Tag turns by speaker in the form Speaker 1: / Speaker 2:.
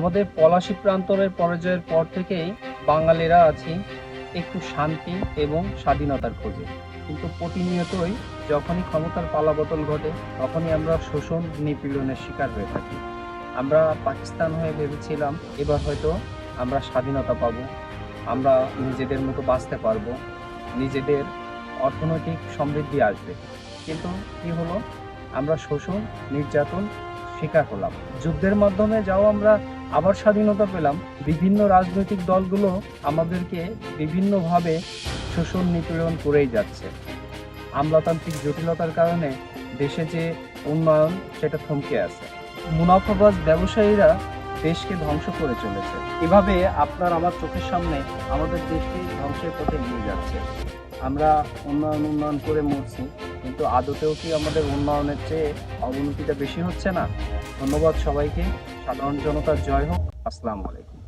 Speaker 1: আমাদের পলাশী প্রান্তরের পরাজয়ের পর থেকেই বাঙালিরা আছি একটু শান্তি এবং স্বাধীনতার খোঁজে। কিন্তু প্রতিনিয়তই যখনই ক্ষমতার পালাবদল ঘটে, তখনই আমরা শোষণ নিপীড়নের শিকার হয়ে থাকি। আমরা পাকিস্তান হয়ে ভেবেছিলাম, এবার হয়তো আমরা স্বাধীনতা পাব। আমরা নিজেদের মতো বাঁচতে পারব। নিজেদের অর্থনৈতিক সমৃদ্ধি আসবে। কিন্তু কি হলো? আমরা শোষণ, নির্যাতন শিকার হলাম যুদ্ধের মাধ্যমে যাও আমরা আবার স্বাধীনতা পেলাম। বিভিন্ন রাজনৈতিক দলগুলো আমাদেরকে বিভিন্নভাবে শোষণ নিপীড়ন করেই যাচ্ছে। আমলাতান্ত্রিক জটিলতার কারণে দেশে যে উন্নয়ন, সেটা থমকে আছে। মুনাফাবাজ ব্যবসায়ীরা দেশকে ধ্বংস করে চলেছে। এভাবে আপনার আমার চোখের সামনে আমাদের দেশকে ধ্বংসের পথে নিয়ে যাচ্ছে। আমরা উন্নয়ন উন্নয়ন করে মরছি। কিন্তু আদতেও কি আমাদের উন্নয়নের চেয়ে অবনতিটা বেশি হচ্ছে না? ধন্যবাদ সবাইকে। সাধারণ জনতার জয় হোক। আসসালামু আলাইকুম।